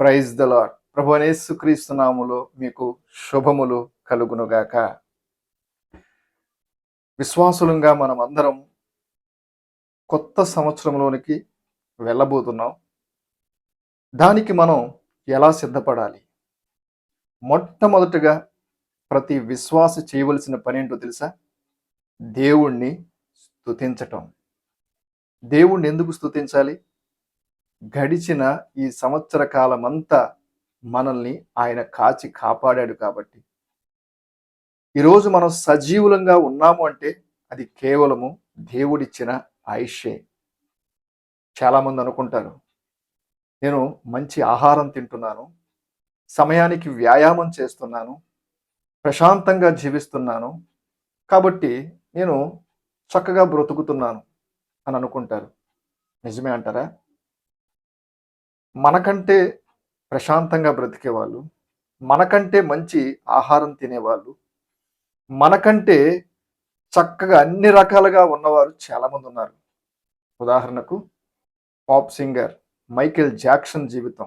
Praise the lord ప్రభు క్రీస్తు నాములో మీకు శుభములు కలుగునుగాక. విశ్వాసులంగా మనం అందరం కొత్త సంవత్సరంలోనికి వెళ్ళబోతున్నాం. దానికి మనం ఎలా సిద్ధపడాలి? మొట్టమొదటగా ప్రతి విశ్వాస చేయవలసిన పని ఏంటో తెలుసా? దేవుణ్ణి స్తుతించటం. దేవుణ్ణి ఎందుకు స్తుతించాలి? గడిచిన ఈ సంవత్సర కాలమంతా మనల్ని ఆయన కాచి కాపాడాడు కాబట్టి. ఈరోజు మనం సజీవులంగా ఉన్నాము అంటే అది కేవలము దేవుడిచ్చిన ఆయుష్యే చాలామంది అనుకుంటారు నేను మంచి ఆహారం తింటున్నాను సమయానికి వ్యాయామం చేస్తున్నాను ప్రశాంతంగా జీవిస్తున్నాను కాబట్టి నేను చక్కగా బ్రతుకుతున్నాను అని అనుకుంటారు. నిజమే అంటారా? మనకంటే ప్రశాంతంగా బ్రతికేవాళ్ళు మనకంటే మంచి ఆహారం తినేవాళ్ళు మనకంటే చక్కగా అన్ని రకాలుగా ఉన్నవారు చాలామంది ఉన్నారు. ఉదాహరణకు పాప్ సింగర్ మైకేల్ జాక్సన్ జీవితం.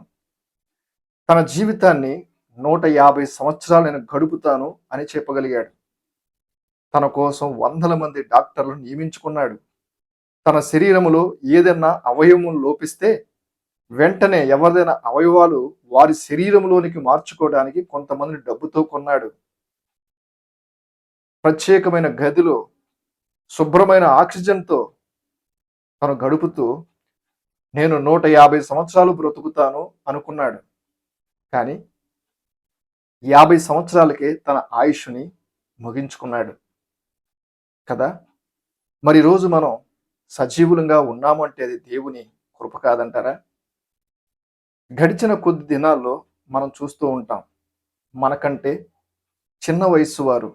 తన జీవితాన్ని నూట యాభై సంవత్సరాలు నేను గడుపుతాను అని చెప్పగలిగాడు. తన కోసం వందల మంది డాక్టర్లు నియమించుకున్నాడు. తన శరీరంలో ఏదైనా అవయవం లోపిస్తే వెంటనే ఎవరిదైనా అవయవాలు వారి శరీరంలోనికి మార్చుకోవడానికి కొంతమందిని డబ్బుతో కొన్నాడు. ప్రత్యేకమైన గదిలో శుభ్రమైన ఆక్సిజన్తో తను గడుపుతూ నేను నూట యాభై సంవత్సరాలు బ్రతుకుతాను అనుకున్నాడు. కానీ యాభై సంవత్సరాలకే తన ఆయుష్ని ముగించుకున్నాడు. కదా? మరి రోజు మనం సజీవులంగా ఉన్నామంటే అది దేవుని కృప కాదంటారా? గడిచిన కొద్ది దినాల్లో మనం చూస్తూ ఉంటాం. మనకంటే చిన్న వయస్సు వారు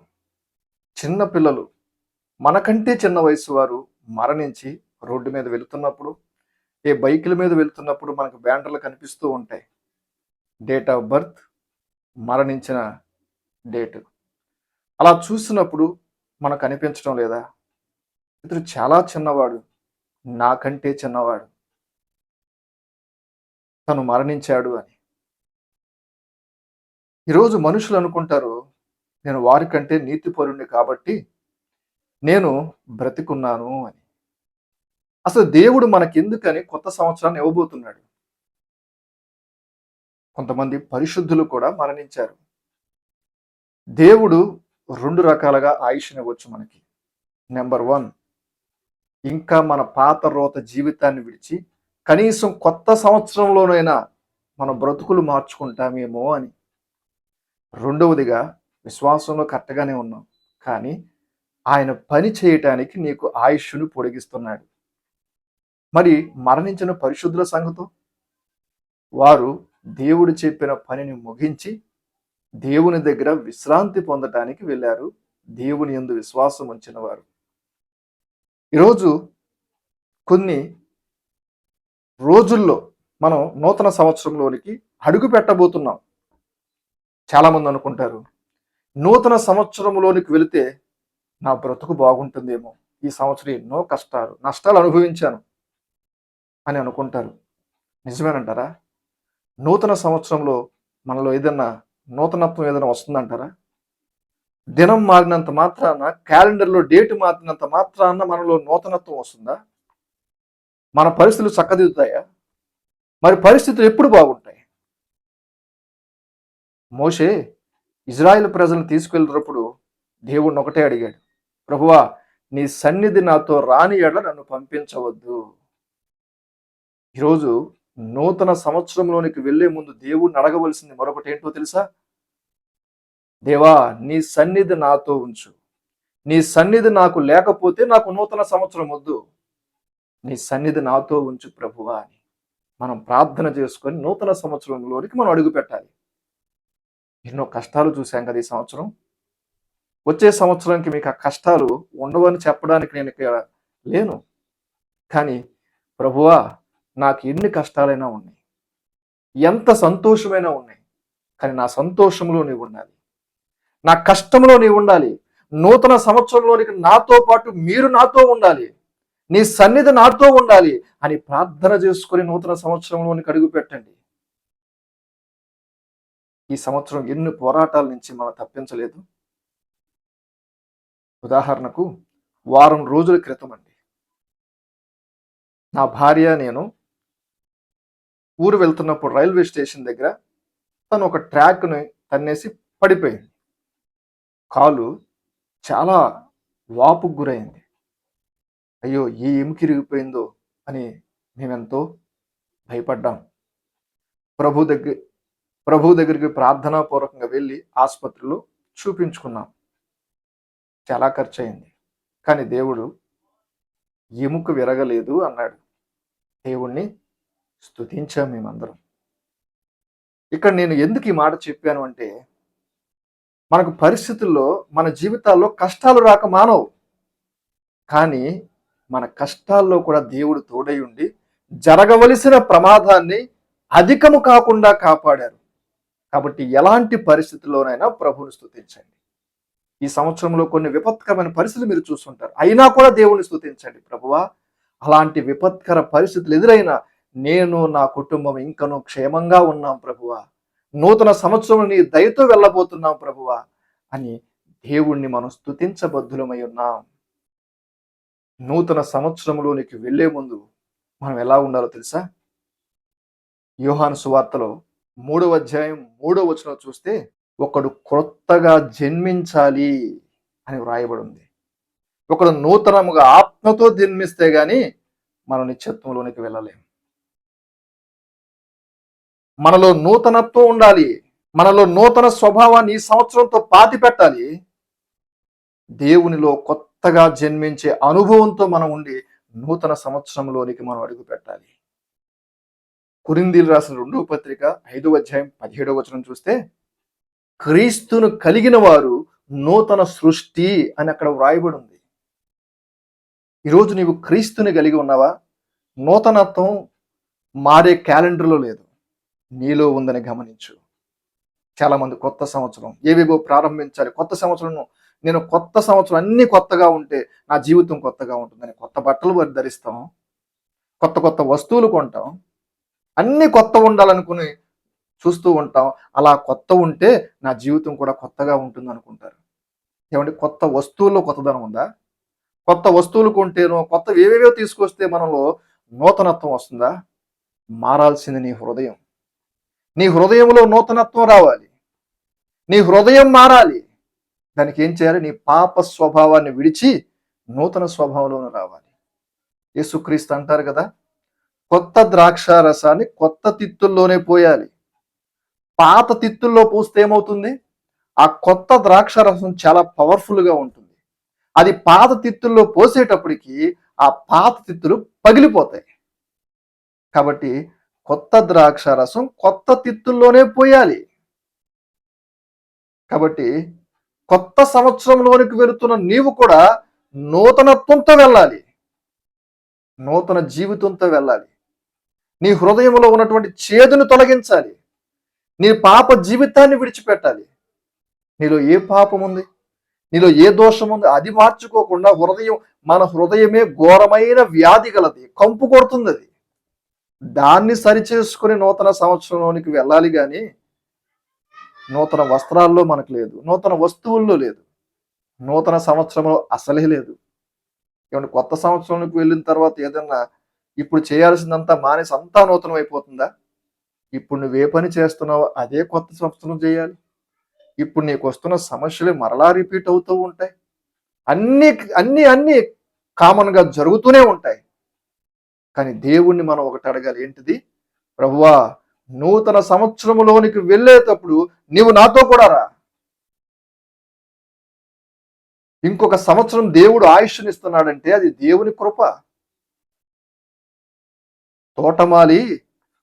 చిన్న పిల్లలు మనకంటే చిన్న వయసు వారు మరణించి రోడ్డు మీద వెళుతున్నప్పుడు ఏ బైకుల మీద వెళ్తున్నప్పుడు మనకు బ్యానర్లు కనిపిస్తూ ఉంటాయి. డేట్ ఆఫ్ బర్త్ మరణించిన డేట్. అలా చూసినప్పుడు మనకు అనిపించడం లేదా? ఇతడు చాలా చిన్నవాడు నాకంటే చిన్నవాడు. తను మరణించాడు అని. ఈరోజు మనుషులు అనుకుంటారు నేను వారికంటే నీతిపరుణ్ణి కాబట్టి నేను బ్రతికున్నాను అని. అసలు దేవుడు మనకెందుకని కొత్త సంవత్సరాన్ని ఇవ్వబోతున్నాడు. కొంతమంది పరిశుద్ధులు కూడా మరణించారు. దేవుడు రెండు రకాలుగా ఆయుష్నివ్వచ్చు మనకి. నెంబర్ వన్ ఇంకా మన పాత రోత జీవితాన్ని విడిచి కనీసం కొత్త సంవత్సరంలోనైనా మన బ్రతుకులు మార్చుకుంటామేమో అని. రెండవదిగా విశ్వాసంలో కరెక్ట్గానే ఉన్నాం. కానీ ఆయన పని చేయటానికి నీకు ఆయుష్ను పొడిగిస్తున్నాడు. మరి మరణించిన పరిశుద్ధుల సంగతో? వారు దేవుడు చెప్పిన పనిని ముగించి దేవుని దగ్గర విశ్రాంతి పొందటానికి వెళ్ళారు. దేవుని ఎందు విశ్వాసం ఉంచిన వారు ఈరోజు కొన్ని రోజుల్లో మనం నూతన సంవత్సరంలోనికి అడుగు పెట్టబోతున్నాం. చాలామంది అనుకుంటారు నూతన సంవత్సరంలోనికి వెళితే నా బ్రతుకు బాగుంటుందేమో. ఈ సంవత్సరం ఎన్నో కష్టాలు నష్టాలు అనుభవించాను అని అనుకుంటారు. నిజమేనంటారా? నూతన సంవత్సరంలో మనలో ఏదన్నా నూతనత్వం ఏదైనా వస్తుందంటారా? దినం మారినంత మాత్రాన క్యాలెండర్లో డేట్ మారినంత మాత్రాన మనలో నూతనత్వం వస్తుందా? మన పరిస్థితులు చక్కదిద్దుతాయా? మరి పరిస్థితులు ఎప్పుడు బాగుంటాయి? మోషే ఇజ్రాయెల్ ప్రజలను తీసుకెళ్ళినప్పుడు దేవుణ్ణి ఒకటే అడిగాడు. ప్రభువా నీ సన్నిధి నాతో రాని ఎడ నన్ను పంపించవద్దు. ఈరోజు నూతన సంవత్సరంలోనికి వెళ్ళే ముందు దేవుణ్ణి అడగవలసింది మరొకటి ఏంటో తెలుసా? దేవా నీ సన్నిధి నాతో ఉంచు. నీ సన్నిధి నాకు లేకపోతే నాకు నూతన సంవత్సరం వద్దు. నీ సన్నిధి నాతో ఉంచు ప్రభువా అని మనం ప్రార్థన చేసుకొని నూతన సంవత్సరంలోనికి మనం అడుగు పెట్టాలి. ఎన్నో కష్టాలు చూశాం కదా ఈ సంవత్సరం. వచ్చే సంవత్సరానికి మీకు ఆ కష్టాలు ఉండవని చెప్పడానికి నేను ఇక్కడ లేను. కానీ ప్రభువా నాకు ఎన్ని కష్టాలైనా ఉన్నాయి. ఎంత సంతోషమైనా ఉన్నాయి. కానీ నా సంతోషంలో నీవు ఉండాలి. నా కష్టంలో నీవు ఉండాలి. నూతన సంవత్సరంలోనికి నాతో పాటు మీరు నాతో ఉండాలి. నీ సన్నిధి నాతో ఉండాలి అని ప్రార్థన చేసుకుని నూతన సంవత్సరంలోనికి అడుగు పెట్టండి. ఈ సంవత్సరం ఎన్ని పోరాటాల నుంచి మనం తప్పించలేదు. ఉదాహరణకు వారం రోజుల క్రితం అండి. నా భార్య నేను ఊరు వెళ్తున్నప్పుడు రైల్వే స్టేషన్ దగ్గర తను ఒక ట్రాక్ని తన్నేసి పడిపోయింది. కాలు చాలా వాపుకు గురైంది. అయ్యో ఏ ఎముక అని మేమెంతో భయపడ్డాం. ప్రభు దగ్గర ప్రభు దగ్గరికి ప్రార్థనాపూర్వకంగా వెళ్ళి ఆసుపత్రిలో చూపించుకున్నాం. చాలా ఖర్చు అయింది కానీ దేవుడు ఎముక విరగలేదు అన్నాడు. దేవుణ్ణి స్తుతించాం మేమందరం. ఇక్కడ నేను ఎందుకు ఈ మాట చెప్పాను అంటే మనకు పరిస్థితుల్లో మన జీవితాల్లో కష్టాలు రాక మానవు. కానీ మన కష్టాల్లో కూడా దేవుడు తోడై ఉండి జరగవలసిన ప్రమాదాన్ని అధికము కాకుండా కాపాడారు. కాబట్టి ఎలాంటి పరిస్థితుల్లోనైనా ప్రభువుని స్తుతించండి. ఈ సంవత్సరంలో కొన్ని విపత్కరమైన పరిస్థితులు మీరు చూస్తుంటారు. అయినా కూడా దేవుని స్థుతించండి ప్రభువా. అలాంటి విపత్కర పరిస్థితులు ఎదురైనా నేను నా కుటుంబం ఇంకనూ క్షేమంగా ఉన్నాం ప్రభువా. నూతన సంవత్సరం నీ దయతో వెళ్ళబోతున్నాం ప్రభువా అని దేవుణ్ణి మనం స్తుతించబద్ధులమై ఉన్నాం. నూతన సంవత్సరంలోనికి వెళ్ళే ముందు మనం ఎలా ఉండాలో తెలుసా? యోహాను సువార్తలో మూడవ అధ్యాయం మూడవ వచనం చూస్తే ఒకడు క్రొత్తగా జన్మించాలి అని వ్రాయబడి ఉంది ఒకడు నూతనముగా ఆత్మతో జన్మిస్తే గాని మనం నిత్యత్వంలోనికి వెళ్ళలేం. మనలో నూతనత్వం ఉండాలి. మనలో నూతన స్వభావాన్ని ఈ సంవత్సరంతో పాతి పెట్టాలి దేవునిలో కొత్త కొత్తగా జన్మించే అనుభవంతో మనం ఉండి నూతన సంవత్సరంలోనికి మనం అడుగు పెట్టాలి కురిందీలు రాసిన రెండవ పత్రిక ఐదవ అధ్యాయం పదిహేడవ వచనం చూస్తే క్రీస్తును కలిగిన వారు నూతన సృష్టి అని అక్కడ వ్రాయబడి ఉంది ఈరోజు నీవు క్రీస్తుని కలిగి ఉన్నావా? నూతనత్వం మారే క్యాలెండర్లో లేదు. నీలో ఉందని గమనించు. చాలా మంది కొత్త సంవత్సరం ఏవేవో ప్రారంభించాలి కొత్త సంవత్సరం నేను కొత్త సంవత్సరం అన్ని కొత్తగా ఉంటే నా జీవితం కొత్తగా ఉంటుందని కొత్త బట్టలు ధరిస్తాం. కొత్త కొత్త వస్తువులు కొంటాం. అన్ని కొత్త ఉండాలనుకుని చూస్తూ ఉంటాం. అలా కొత్త ఉంటే నా జీవితం కూడా కొత్తగా ఉంటుంది అనుకుంటారు ఏమంటే కొత్త వస్తువుల్లో కొత్తదనం ఉందా? కొత్త వస్తువులు కొంటేనో కొత్త ఏవేవో తీసుకొస్తే మనలో నూతనత్వం వస్తుందా? మారాల్సింది నీ హృదయం. నీ హృదయంలో నూతనత్వం రావాలి. నీ హృదయం మారాలి. దానికి ఏం చేయాలి? నీ పాప స్వభావాన్ని విడిచి నూతన స్వభావంలోనే రావాలి. యేసుక్రీస్తు అంటారు కదా కొత్త ద్రాక్ష రసాన్ని కొత్త తిత్తుల్లోనే పోయాలి. పాత తిత్తుల్లో పోస్తే ఏమవుతుంది? ఆ కొత్త ద్రాక్ష రసం చాలా పవర్ఫుల్గా ఉంటుంది. అది పాత తిత్తుల్లో పోసేటప్పటికి ఆ పాత తిత్తులు పగిలిపోతాయి. కాబట్టి కొత్త ద్రాక్ష రసం కొత్త తిత్తుల్లోనే పోయాలి. కాబట్టి కొత్త సంవత్సరంలోనికి వెళుతున్న నీవు కూడా నూతనత్వంతో వెళ్ళాలి. నూతన జీవితంతో వెళ్ళాలి. నీ హృదయంలో ఉన్నటువంటి చేదును తొలగించాలి. నీ పాప జీవితాన్ని విడిచిపెట్టాలి. నీలో ఏ పాపం ఉంది? నీలో ఏ దోషం ఉంది? అది మార్చుకోకుండా హృదయం మన హృదయమే ఘోరమైన వ్యాధి గలది కంపు కొడుతుంది అది. దాన్ని సరిచేసుకుని నూతన సంవత్సరంలోనికి వెళ్ళాలి కానీ నూతన వస్త్రాల్లో మనకు లేదు నూతన వస్తువుల్లో లేదు నూతన సంవత్సరంలో అసలే లేదు. ఏమంటే కొత్త సంవత్సరంలోకి వెళ్ళిన తర్వాత ఏదన్నా ఇప్పుడు చేయాల్సిందంతా మానేసి అంతా నూతనం అయిపోతుందా? ఇప్పుడు నువ్వు ఏ పని చేస్తున్నావో? అదే కొత్త సంవత్సరం చేయాలి. ఇప్పుడు నీకు వస్తున్న సమస్యలు మరలా రిపీట్ అవుతూ ఉంటాయి. అన్ని అన్ని అన్ని కామన్గా జరుగుతూనే ఉంటాయి. కానీ దేవుణ్ణి మనం ఒకటి అడగాలి ఏంటిది? ప్రభువా నూతన సంవత్సరంలోనికి వెళ్ళేటప్పుడు నీవు నాతో కూడా రా. ఇంకొక సంవత్సరం దేవుడు ఆయుష్నిస్తున్నాడంటే అది దేవుని కృప. తోటమాలి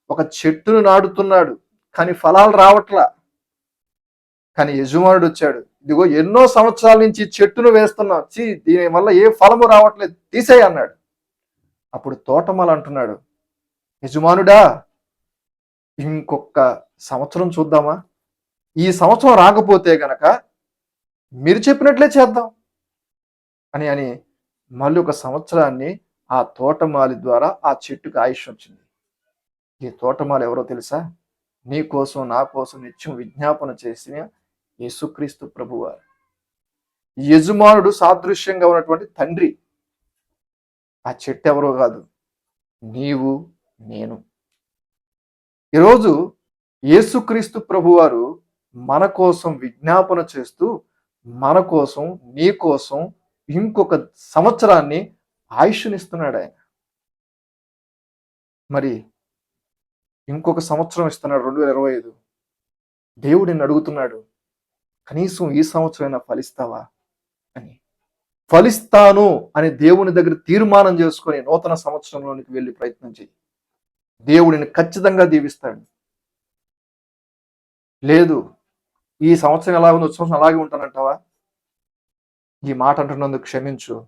ఒక చెట్టును నాడుతున్నాడు కానీ ఫలాలు రావట్లా. కానీ యజమానుడు వచ్చాడు ఇదిగో ఎన్నో సంవత్సరాల నుంచి చెట్టును వేస్తున్నావు చీ దీని వల్ల ఏ ఫలము రావట్లేదు తీసేయి అన్నాడు. అప్పుడు తోటమాల అంటున్నాడు యజమానుడా ఇంకొక సంవత్సరం చూద్దామా? ఈ సంవత్సరం రాకపోతే గనక మీరు చెప్పినట్లే చేద్దాం. అని అని మళ్ళీ ఒక సంవత్సరాన్ని ఆ తోటమాలి ద్వారా ఆ చెట్టుకు ఆయుష్ వచ్చింది. ఈ తోటమాలి ఎవరో తెలుసా? నీ కోసం నా కోసం నిత్యం విజ్ఞాపన చేసిన యేసుక్రీస్తు ప్రభువారు. యజమానుడు సాదృశ్యంగా ఉన్నటువంటి తండ్రి. ఆ చెట్టు ఎవరో కాదు. నీవు నేను. ఈరోజు యేసుక్రీస్తు ప్రభువారు మన కోసం విజ్ఞాపన చేస్తూ మన కోసం నీ కోసం ఇంకొక సంవత్సరాన్ని ఆయుష్నిస్తున్నాడు ఆయన. మరి ఇంకొక సంవత్సరం ఇస్తున్నాడు రెండు వేల ఇరవై ఐదు. దేవుడు నిన్ను అడుగుతున్నాడు కనీసం ఈ సంవత్సరం ఫలిస్తావా? అని. ఫలిస్తాను అని దేవుని దగ్గర తీర్మానం చేసుకొని నూతన సంవత్సరంలోనికి వెళ్ళి ప్రయత్నం చేయి దేవుడిని ఖచ్చితంగా దీవిస్తాడు. లేదు ఈ సంవత్సరం ఎలా ఉంది సంవత్సరం అలాగే ఉంటానంటావా? ఈ మాట అంటున్నందుకు క్షమించు.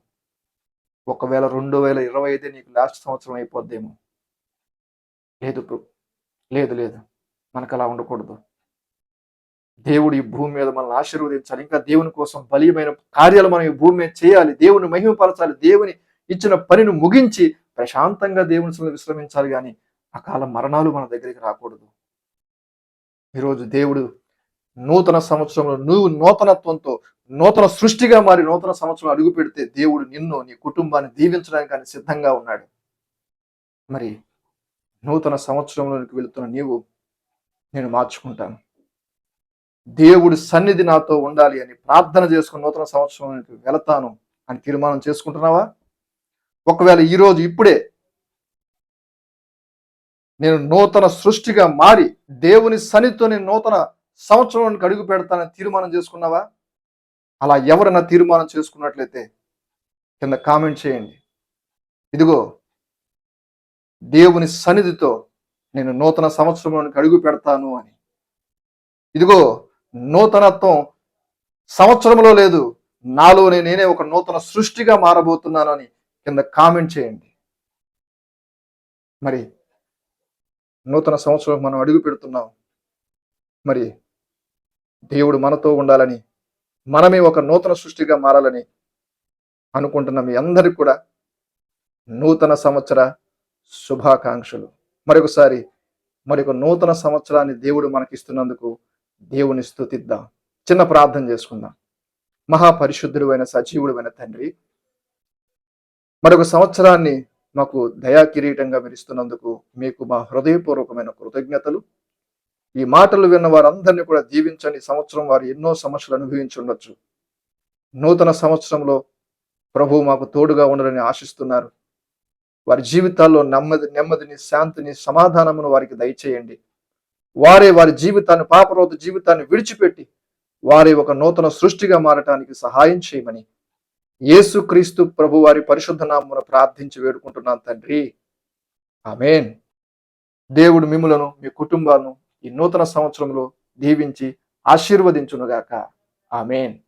ఒకవేళ రెండు వేల ఇరవై ఐదే నీకు లాస్ట్ సంవత్సరం అయిపోద్దేమో. లేదు లేదు లేదు. మనకు అలా ఉండకూడదు. దేవుడు ఈ భూమి మీద మనల్ని ఆశీర్వదించాలి. ఇంకా దేవుని కోసం బలీయమైన కార్యాలు మనం ఈ భూమి మీద చేయాలి. దేవుని మహిమపరచాలి. దేవుని ఇచ్చిన పనిని ముగించి ప్రశాంతంగా దేవుని విశ్రమించాలి. కానీ అకాల మరణాలు మన దగ్గరికి రాకూడదు. ఈరోజు దేవుడు నూతన సంవత్సరంలో నువ్వు నూతనత్వంతో నూతన సృష్టిగా మారి నూతన సంవత్సరం అడుగు పెడితే దేవుడు నిన్ను నీ కుటుంబాన్ని దీవించడానికి ఆయన సిద్ధంగా ఉన్నాడు. మరి నూతన సంవత్సరంలోనికి వెళుతున్న నీవు నేను మార్చుకుంటాను. దేవుడి సన్నిధి నాతో ఉండాలి అని ప్రార్థన చేసుకుని నూతన సంవత్సరంలోనికి వెళతాను అని తీర్మానం చేసుకుంటున్నావా? ఒకవేళ ఈరోజు ఇప్పుడే నేను నూతన సృష్టిగా మారి దేవుని సన్నిధితో నేను నూతన సంవత్సరంలోనికి అడుగు పెడతానని తీర్మానం చేసుకున్నావా? అలా ఎవరైనా తీర్మానం చేసుకున్నట్లయితే కింద కామెంట్ చేయండి. ఇదిగో దేవుని సన్నిధితో నేను నూతన సంవత్సరంలోనికి అడుగు పెడతాను అని. ఇదిగో నూతనత్వం సంవత్సరంలో లేదు నాలోనే నేనే ఒక నూతన సృష్టిగా మారబోతున్నాను అని కింద కామెంట్ చేయండి. మరి నూతన సంవత్సరం మనం అడుగు పెడుతున్నాం. మరి దేవుడు మనతో ఉండాలని మనమే ఒక నూతన సృష్టిగా మారాలని అనుకుంటున్న మీ అందరికి కూడా నూతన సంవత్సర శుభాకాంక్షలు. మరొకసారి మరొక నూతన సంవత్సరాన్ని దేవుడు మనకిస్తున్నందుకు దేవుని స్థుతిద్దాం చిన్న ప్రార్థన చేసుకుందాం. మహాపరిశుద్ధుడు అయిన సజీవుడు అయిన తండ్రి మరొక సంవత్సరాన్ని మాకు దయా కిరీటంగా మీరు ఇస్తున్నందుకు మీకు మా హృదయపూర్వకమైన కృతజ్ఞతలు. ఈ మాటలు విన్న వారందరినీ కూడా దీవించని సంవత్సరం వారు ఎన్నో సమస్యలు అనుభవించి ఉండొచ్చు. నూతన సంవత్సరంలో ప్రభు మాకు తోడుగా ఉండాలని ఆశిస్తున్నారు. వారి జీవితాల్లో నెమ్మది నెమ్మదిని శాంతిని సమాధానమును వారికి దయచేయండి. వారే వారి జీవితాన్ని పాపరోధ జీవితాన్ని విడిచిపెట్టి వారి ఒక నూతన సృష్టిగా మారటానికి సహాయం చేయమని యేసుక్రీస్తు ప్రభు వారి పరిశుద్ధ నామమున ప్రార్థించి వేడుకుంటున్నాను తండ్రి. ఆమెన్. దేవుడు మిమ్ములను మీ కుటుంబాలను ఈ నూతన సంవత్సరంలో దీవించి ఆశీర్వదించునుగాక. ఆమెన్.